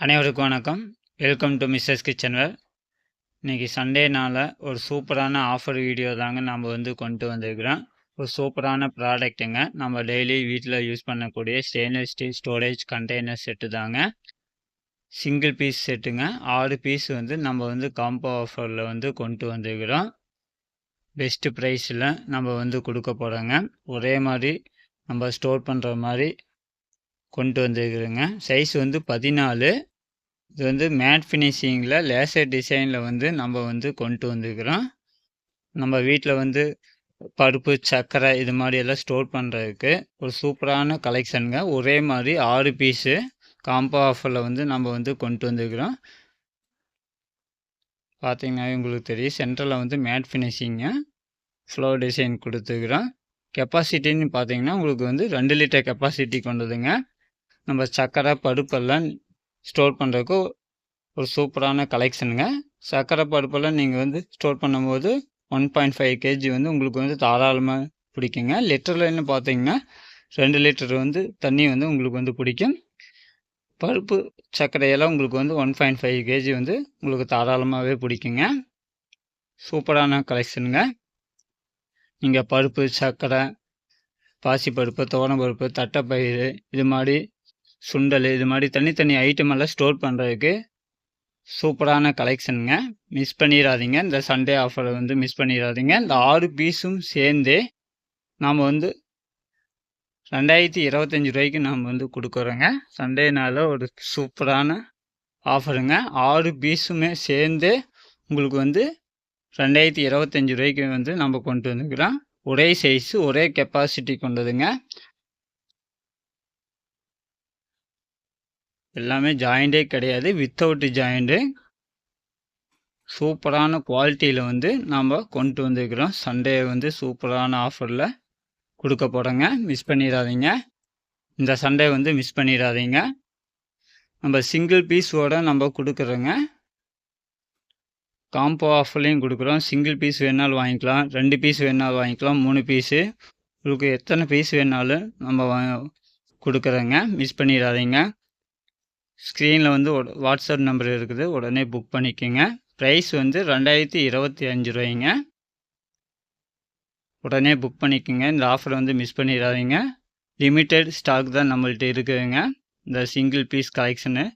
அனைவருக்கும் வணக்கம். Welcome to Mrs கிச்சன்வேர் இன்றைக்கி சண்டேனால் ஒரு சூப்பரான ஆஃபர் வீடியோ தாங்க நம்ம வந்து கொண்டு வந்திருக்கிறோம். ஒரு சூப்பரான ப்ராடக்ட்டுங்க நம்ம டெய்லி வீட்டில் யூஸ் பண்ணக்கூடிய stainless steel storage container set தாங்க. சிங்கிள் பீஸ் செட்டுங்க ஆறு பீஸ் வந்து நம்ம வந்து காம்போ ஆஃபரில் வந்து கொண்டு வந்திருக்கிறோம். பெஸ்ட்டு ப்ரைஸில் நம்ம வந்து கொடுக்க போகிறோங்க ஒரே மாதிரி நம்ம ஸ்டோர் பண்ணுற மாதிரி கொண்டு வந்திருக்கிறேங்க சைஸ் வந்து பதினாலு. இது வந்து மேட் ஃபினிஷிங்கில் லேசர் டிசைனில் வந்து நம்ம வந்து கொண்டு வந்துருக்குறோம். நம்ம வீட்டில் வந்து பருப்பு சர்க்கரை இது மாதிரி எல்லாம் ஸ்டோர் பண்ணுறதுக்கு ஒரு சூப்பரான கலெக்ஷனுங்க ஒரே மாதிரி ஆறு பீஸு காம்போ ஆஃபரில் வந்து நம்ம வந்து கொண்டு வந்துருக்குறோம். பார்த்தீங்கன்னா உங்களுக்கு தெரியும். சென்டரில் வந்து மேட் ஃபினிஷிங்க ஃப்ளோ டிசைன் கொடுத்துருக்குறோம். கெப்பாசிட்டின்னு பார்த்தீங்கன்னா உங்களுக்கு வந்து ரெண்டு லிட்டர் கெப்பாசிட்டி கொண்டதுங்க. நம்ம சர்க்கரை பருப்பெல்லாம் ஸ்டோர் பண்ணுறதுக்கு ஒரு சூப்பரான கலெக்ஷனுங்க சர்க்கரை பருப்பெல்லாம் நீங்கள் வந்து ஸ்டோர் பண்ணும்போது ஒன் பாயிண்ட் ஃபைவ் கேஜி வந்து உங்களுக்கு வந்து தாராளமாக பிடிக்குங்க. லிட்டர்லன்னு பார்த்தீங்கன்னா ரெண்டு லிட்டர் வந்து தண்ணி வந்து உங்களுக்கு வந்து பிடிக்கும். பருப்பு சர்க்கரையெல்லாம் உங்களுக்கு வந்து ஒன் பாயிண்ட் ஃபைவ் கேஜி வந்து உங்களுக்கு தாராளமாகவே பிடிக்குங்க. சூப்பரான கலெக்ஷனுங்க நீங்கள் பருப்பு சர்க்கரை பாசிப்பருப்பு துவரம்பருப்பு தட்டைப்பயிறு இது மாதிரி சுண்டல் இது மாதிரி தனித்தனி ஐட்டம் எல்லாம் ஸ்டோர் பண்ணுறதுக்கு சூப்பரான கலெக்ஷனுங்க மிஸ் பண்ணிடாதீங்க இந்த சண்டே ஆஃபரை வந்து மிஸ் பண்ணிடாதீங்க இந்த ஆறு பீஸும் சேர்ந்தே நாம் வந்து ரெண்டாயிரத்தி இருபத்தஞ்சி ரூபாய்க்கு நாம் வந்து கொடுக்குறோங்க. சண்டேனால ஒரு சூப்பரான ஆஃபருங்க ஆறு பீஸுமே சேர்ந்து உங்களுக்கு வந்து ரெண்டாயிரத்தி இருபத்தஞ்சி ரூபாய்க்கு வந்து நம்ம கொண்டு வந்துக்கிறோம். ஒரே சைஸு ஒரே கெப்பாசிட்டி கொண்டதுங்க. எல்லாமே ஜாயிண்டே கிடையாது. வித்தவுட் ஜாயிண்ட்டு சூப்பரான குவாலிட்டியில் வந்து நாம் கொண்டு வந்துருக்கிறோம் சண்டே வந்து சூப்பரான ஆஃபரில் கொடுக்க போகிறோங்க மிஸ் பண்ணிடாதீங்க. இந்த சண்டே வந்து மிஸ் பண்ணிடாதீங்க. நம்ம சிங்கிள் பீஸோட நம்ம கொடுக்குறோங்க. காம்போ ஆஃபர்லேயும் கொடுக்குறோம். சிங்கிள் பீஸ் வேணாலும் வாங்கிக்கலாம். ரெண்டு பீஸ் வேணாலும் வாங்கிக்கலாம். மூணு பீஸு உங்களுக்கு எத்தனை பீஸ் வேணாலும் நம்ம வா கொடுக்குறோங்க. மிஸ் பண்ணிடாதீங்க. ஸ்க்ரீனில் வந்து வாட்ஸ்அப் நம்பர் இருக்குது. உடனே புக் பண்ணிக்கோங்க. ப்ரைஸ் வந்து ரெண்டாயிரத்தி இருபத்தி அஞ்சு ரூபாய்ங்க. உடனே புக் பண்ணிக்கோங்க. இந்த ஆஃபரை வந்து மிஸ் பண்ணிடாதீங்க. லிமிட்டெட் ஸ்டாக் தான் நம்மள்ட்ட இருக்குதுங்க. இந்த சிங்கிள் பீஸ் கலெக்ஷனு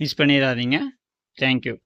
மிஸ் பண்ணிடாதீங்க. Thank you